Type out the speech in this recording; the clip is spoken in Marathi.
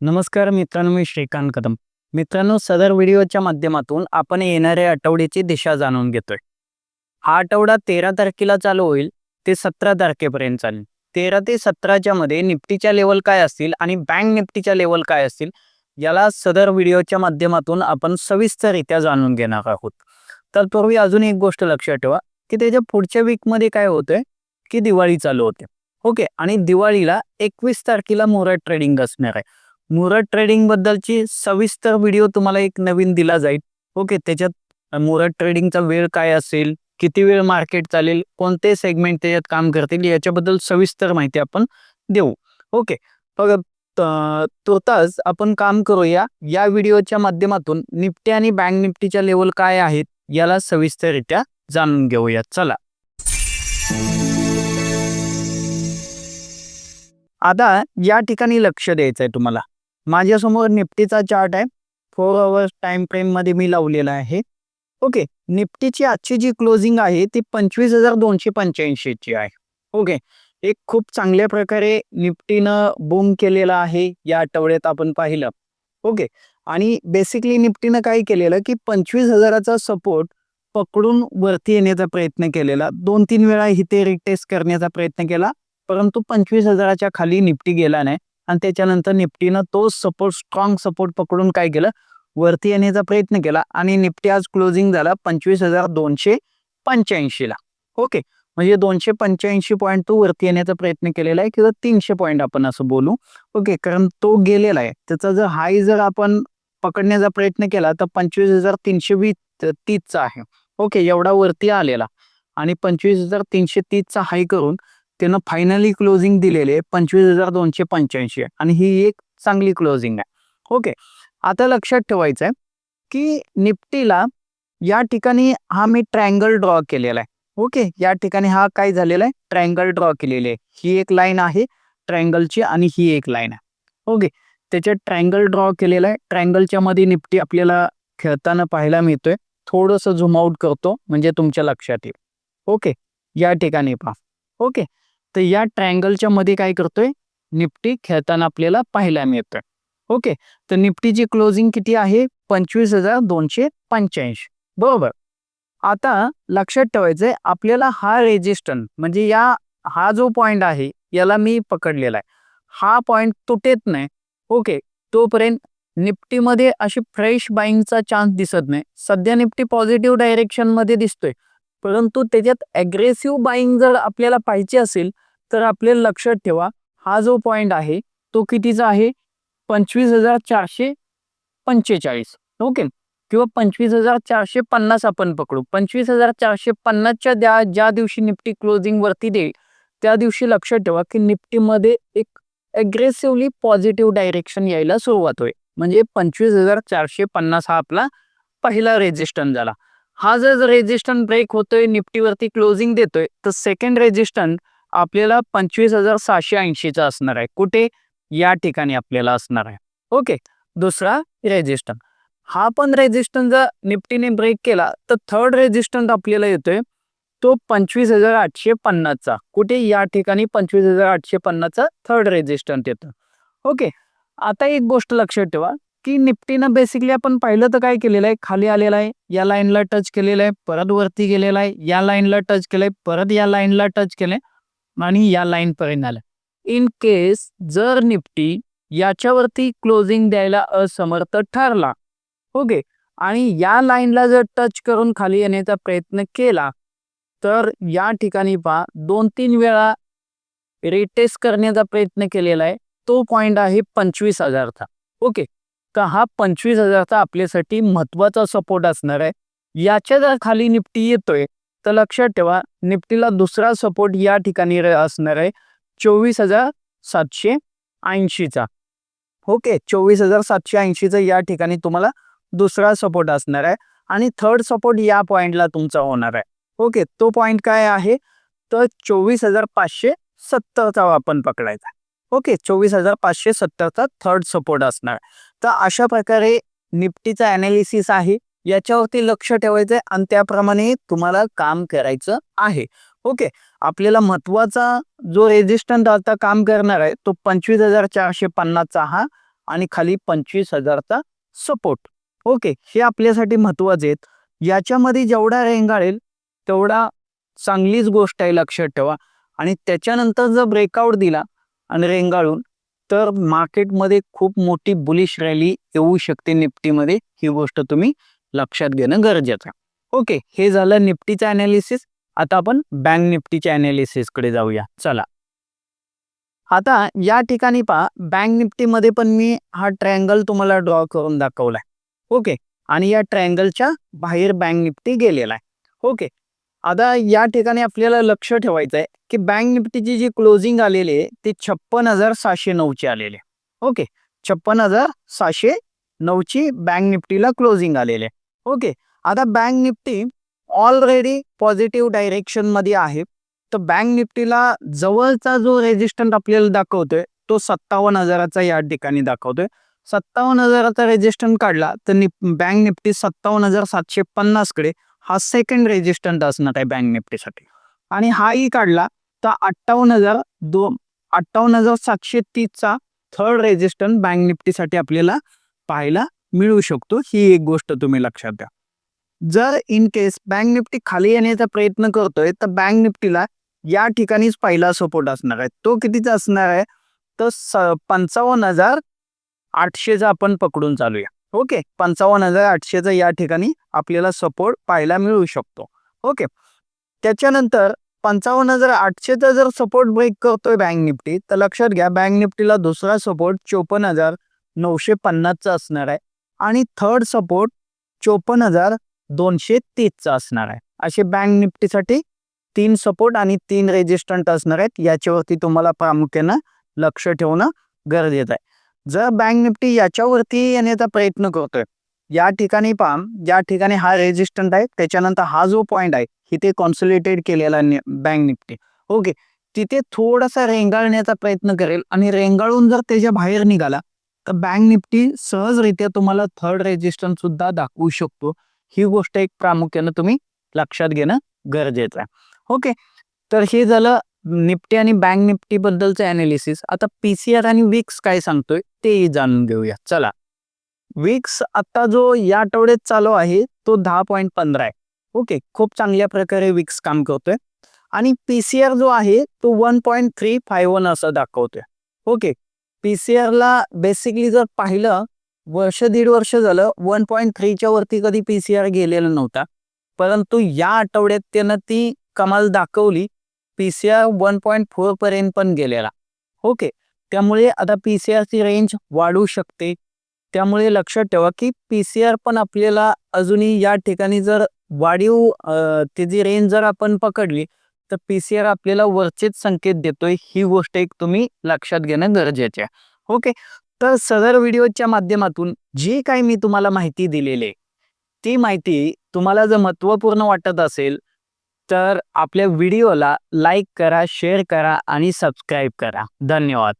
नमस्कार मित्रांनो मी श्रीकांत कदम. मित्रांनो सदर व्हिडिओच्या माध्यमातून आपण येणाऱ्या आठवड्याची दिशा जाणून घेतोय. हा आठवडा तेरा तारखेला चालू होईल ते सतरा तारखेपर्यंत चालेल. तेरा ते सतराच्या मध्ये निफ्टीच्या लेवल काय असतील आणि बँक निफ्टीच्या लेवल काय असतील याला सदर व्हिडिओच्या माध्यमातून आपण सविस्तररित्या जाणून घेणार आहोत. तत्पूर्वी अजून एक गोष्ट लक्षात ठेवा की त्याच्या पुढच्या वीकमध्ये काय होतंय की दिवाळी चालू होते. ओके? आणि दिवाळीला एकवीस तारखेला मोरा ट्रेडिंग असणार आहे. मुहूर्त ट्रेडिंग बद्दलची सविस्तर व्हिडिओ तुम्हाला एक नवीन दिला जाईल. ओके त्याच्यात मुहूर्त ट्रेडिंगचा वेळ काय असेल किती वेळ मार्केट चालेल कोणते सेगमेंट त्याच्यात काम करतील याच्याबद्दल सविस्तर माहिती आपण देऊ. ओके बघा तुर्तास आपण काम करूया. या व्हिडिओच्या माध्यमातून निफ्टी आणि बँक निफ्टीच्या लेवल काय आहेत याला सविस्तररित्या जाणून घेऊया. चला. आता या ठिकाणी लक्ष द्यायचं आहे तुम्हाला. माझ्यासमोर निफ्टीचा चार्ट आहे. फोर अवर्स टाइम फ्रेममध्ये मी लावलेला आहे. ओके निफ्टीची आजची जी क्लोजिंग आहे ती पंचवीस हजार दोनशे पंच्याऐंशीची आहे. ओके एक खूप चांगल्या प्रकारे निफ्टीनं बूम केलेला आहे या आठवड्यात आपण पाहिलं. ओके आणि बेसिकली निफ्टीनं काय केलेलं की पंचवीस हजाराचा सपोर्ट पकडून वरती येण्याचा प्रयत्न केलेला. दोन तीन वेळा इथे रिटेस्ट करण्याचा प्रयत्न केला परंतु पंचवीस हजाराच्या खाली निफ्टी गेला नाही. आणि त्याच्यानंतर निफ्टीनं तो सपोर्ट स्ट्रॉंग सपोर्ट पकडून काय केलं? वरती येण्याचा प्रयत्न केला आणि निफ्टी आज क्लोजिंग झाला पंचवीस हजार दोनशे पंच्याऐंशीला. ओके म्हणजे दोनशे पंच्याऐंशी पॉईंट तो वरती येण्याचा प्रयत्न केलेला आहे किंवा तीनशे पॉईंट आपण असं बोलू. ओके कारण तो गेलेला आहे. त्याचा जर हाय जर आपण पकडण्याचा प्रयत्न केला तर पंचवीस हजार तीनशे वीस तीसचा आहे. ओके एवढा वरती आलेला. आणि पंचवीस हजार तीनशे तीसचा हाय करून त्यानं फायनली क्लोजिंग दिलेले आहे पंचवीस हजार दोनशे पंच्याऐंशी आहे. आणि ही एक चांगली क्लोजिंग आहे. ओके आता लक्षात ठेवायचं आहे की निफ्टीला या ठिकाणी हा मी ट्रायंगल ड्रॉ केलेला आहे. ओके या ठिकाणी हा काय झालेला आहे? ट्रायंगल ड्रॉ केलेली आहे. ही एक लाईन आहे ट्रायंगलची आणि ही एक लाईन आहे. ओके त्याच्यात ट्रायंगल ड्रॉ केलेला आहे. ट्रायंगलच्या मध्ये निफ्टी आपल्याला खेळताना पाहायला मिळतोय. थोडंसं झूम आउट करतो. म्हणजे तुमच्या लक्षात येईल. ओके या ठिकाणी पहा. ओके तर या ट्रायंगलच्या मध्ये काय करतोय? निफ्टी खेळताना आपल्याला पाहायला मिळतं ओके? तर निफ्टीची क्लोजिंग किती आहे? पंचवीस हजार दोनशे पंच्याऐंशी. बरोबर? आता लक्षात ठेवायचंय आपल्याला हा रेजिस्टन म्हणजे या हा जो पॉइंट आहे याला मी पकडलेला आहे हा पॉइंट तुटेत नाही. ओके? तोपर्यंत निफ्टीमध्ये अशी फ्रेश बाईंगचा चान्स दिसत नाही. सध्या निफ्टी पॉझिटिव्ह डायरेक्शनमध्ये दिसतोय. परंतु त्याच्यात अग्रेसिव्ह बाईंग जर आपल्याला पाहिजे असेल तर आपल्याला लक्षात ठेवा हा जो पॉइंट आहे तो कितीचा आहे? पंचवीस हजार चारशे पंचेचाळीस. ओके किंवा पंचवीस हजार चारशे पन्नास आपण पकडू. पंचवीस हजार चारशे पन्नासच्या द्या ज्या दिवशी निफ्टी क्लोजिंग वरती देईल त्या दिवशी लक्षात ठेवा की निफ्टीमध्ये एक अग्रेसिव्हली पॉझिटिव्ह डायरेक्शन यायला सुरुवात होईल. म्हणजे पंचवीस हजार चारशे पन्नास हा आपला पहिला रेजिस्टन्स झाला. हा जर रेजिस्टन्स ब्रेक होतोय निफ्टीवरती क्लोजिंग देतोय तर सेकंड रेजिस्टन्स आपल्याला पंचवीस हजार सहाशे ऐंशीचा असणार आहे. कुठे? या ठिकाणी आपल्याला असणार आहे. ओके. दुसरा रेजिस्टन्स हा पण रेजिस्टन्स जर निफ्टीने ब्रेक केला तर थर्ड रेजिस्टन्स आपल्याला येतोय. तो पंचवीस हजार आठशे पन्नासचा. कुठे? या ठिकाणी पंचवीस हजार आठशे पन्नासचा थर्ड रेजिस्टन्स येतो ओके. आता एक गोष्ट लक्षात ठेवा की निफ्टीनं बेसिकली आपण पाहिलं तर काय केलेलं आहे? खाली आलेला आहे या लाईनला टच केलेलं आहे परत वरती गेलेला आहे या लाईनला टच केलंय परत या लाईनला टच केलंय. आणि या लाईन पर्यंत आलं. इन केस जर निफ्टी याच्यावरती क्लोजिंग द्यायला असमर्थ ठरला. ओके आणि या लाईनला जर टच करून खाली येण्याचा प्रयत्न केला तर या ठिकाणी पहा दोन तीन वेळा रिटेस्ट करण्याचा प्रयत्न केलेला आहे. तो पॉइंट आहे पंचवीस हजारचा. ओके तर हा पंचवीस हजारचा आपल्यासाठी महत्त्वाचा सपोर्ट असणार आहे. याच्या जर खाली निफ्टी येतोय तर लक्षात ठेवा निफ्टीला दुसरा सपोर्ट या ठिकाणी असणार आहे चोवीस हजार सातशे ऐंशीचा. ओके चोवीस हजार सातशे ऐंशीचा या ठिकाणी तुम्हाला दुसरा सपोर्ट असणार आहे आणि थर्ड सपोर्ट या पॉइंटला तुमचा होणार आहे. ओके तो पॉइंट काय आहे? तर चोवीस हजार पाचशे सत्तरचा आपण पकडायचा. ओके चोवीस हजार पाचशे सत्तरचा थर्ड सपोर्ट असणार. तर अशा प्रकारे निफ्टीचा अनालिसिस आहे. याच्यावरती लक्ष ठेवायचं आहे आणि त्याप्रमाणे तुम्हाला काम करायचं आहे. ओके? आपल्याला महत्त्वाचा जो रेजिस्टंट आता काम करणार आहे तो पंचवीस हजार चारशे पन्नासचा हा आणि खाली पंचवीस हजारचा सपोर्ट ओके? हे आपल्यासाठी महत्त्वाचे आहेत. याच्यामध्ये जेवढा रेंगाळेल तेवढा चांगलीच गोष्ट आहे लक्षात ठेवा. आणि त्याच्यानंतर जर ब्रेकआउट दिला आणि रेंगाळून तर मार्केटमध्ये खूप मोठी बुलिश रॅली येऊ शकते निफ्टीमध्ये. ही गोष्ट तुम्ही लक्षात घेणं गरजेचं ओके हे झालं निफ्टीचं अनालिसिस आता आपण बँक निफ्टीच्या अनालिसिसकडे जाऊया. चला. आता या ठिकाणी पहा बँक निफ्टीमध्ये पण मी हा ट्रायंगल तुम्हाला ड्रॉ करून दाखवलाय. ओके आणि या ट्रायंगलच्या बाहेर बँक निफ्टी गेलेला आहे. ओके आता या ठिकाणी आपल्याला लक्ष ठेवायचं आहे की बँक निफ्टीची जी क्लोजिंग आलेली आहे ती छप्पन हजार सहाशे नऊची आलेली आहे. ओके छप्पन हजार सहाशे नऊची बँक निफ्टीला क्लोजिंग आलेले ओके आता बँक निफ्टी ऑलरेडी पॉझिटिव्ह डायरेक्शनमध्ये आहे. तर बँक निफ्टीला जवळचा जो रेजिस्टंट आपल्याला दाखवतोय तो सत्तावन्न हजाराचा या ठिकाणी दाखवतोय. सत्तावन्न हजाराचा रेजिस्टंट काढला तर निप बँक निफ्टी सत्तावन्न हजार सातशे पन्नासकडे हा सेकंड रेजिस्टंट असणार आहे बँक निफ्टीसाठी. आणि हाही काढला तर अठ्ठावन्न हजार दो अठ्ठावन्न हजार सातशे तीसचा थर्ड रेजिस्टंट बँक निफ्टीसाठी आपल्याला पाहायला मिळू शकतो ही एक गोष्ट तुम्ही लक्षात द्या जर इन केस बँक निफ्टी खाली येण्याचा प्रयत्न करतोय तर बँक निफ्टीला या ठिकाणीच पहिला सपोर्ट असणार आहे. तो कितीचा असणार आहे? तर स पंचावन्न हजार आठशेचा आपण पकडून चालूया. ओके? पंचावन्न हजार आठशेचा या ठिकाणी आपल्याला सपोर्ट पाहायला मिळू शकतो. ओके? त्याच्यानंतर पंचावन्न हजार आठशेचा जर सपोर्ट ब्रेक करतोय बँक निफ्टी तर लक्षात घ्या बँक निफ्टीला दुसरा सपोर्ट चोपन्न हजार नऊशे पन्नासचा असणार आहे. आणि थर्ड सपोर्ट चोपन्न हजार दोनशे तीसचा असणार आहे. असे बँक निफ्टीसाठी तीन सपोर्ट आणि तीन रेजिस्टंट असणार आहेत. याच्यावरती तुम्हाला प्रामुख्यानं लक्ष ठेवणं गरजेचं आहे. जर बँक निफ्टी याच्यावरती येण्याचा प्रयत्न करतोय या ठिकाणी पहा ज्या ठिकाणी हा रेजिस्टंट आहे त्याच्यानंतर हा जो पॉईंट आहे इथे कॉन्सोलिटेट केलेला बँक निफ्टी. ओके तिथे थोडासा रेंगाळण्याचा प्रयत्न करेल आणि रेंगाळून जर त्याच्या बाहेर निघाला तर बँक निफ्टी सहजरित्या तुम्हाला थर्ड रेजिस्टन्स सुद्धा दाखवू शकतो. ही गोष्ट एक प्रामुख्यानं तुम्ही लक्षात घेणं गरजेचं आहे. ओके तर हे झालं निफ्टी आणि बँक निफ्टी बद्दलचं अनालिसिस आता पीसीआर आणि विक्स काय सांगतोय तेही जाणून घेऊया. चला. विक्स आता जो या आठवड्यात चालू आहे तो दहा पॉईंट पंधरा आहे. ओके खूप चांगल्या प्रकारे विक्स काम करतोय. आणि पीसीआर जो आहे तो one point three five one असं दाखवतोय. ओके पीसीआरला बेसिकली जर पाहिलं वर्ष दीड वर्ष झालं वन पॉईंट थ्रीच्या वरती कधी पीसीआर गेलेला नव्हता. परंतु या आठवड्यात त्यानं ती कमाल दाखवली. पीसीआर वन पॉईंट फोर पर्यंत पण गेलेला. ओके त्यामुळे आता पीसीआरची रेंज वाढू शकते. त्यामुळे लक्षात ठेवा की पीसीआर पण आपल्याला अजूनही या ठिकाणी जर वाढीव त्याची रेंज जर आपण पकडली तर पीसीआर आपल्याला वरचेच संकेत देतोय. ही गोष्ट एक तुम्ही लक्षात घेणं गरजेचे आहे. ओके? तर सदर व्हिडिओच्या माध्यमातून जी काही मी तुम्हाला माहिती दिलेली आहे ती माहिती तुम्हाला जर महत्त्वपूर्ण वाटत असेल तर आपल्या व्हिडिओला लाईक करा शेअर करा आणि सबस्क्राईब करा. धन्यवाद.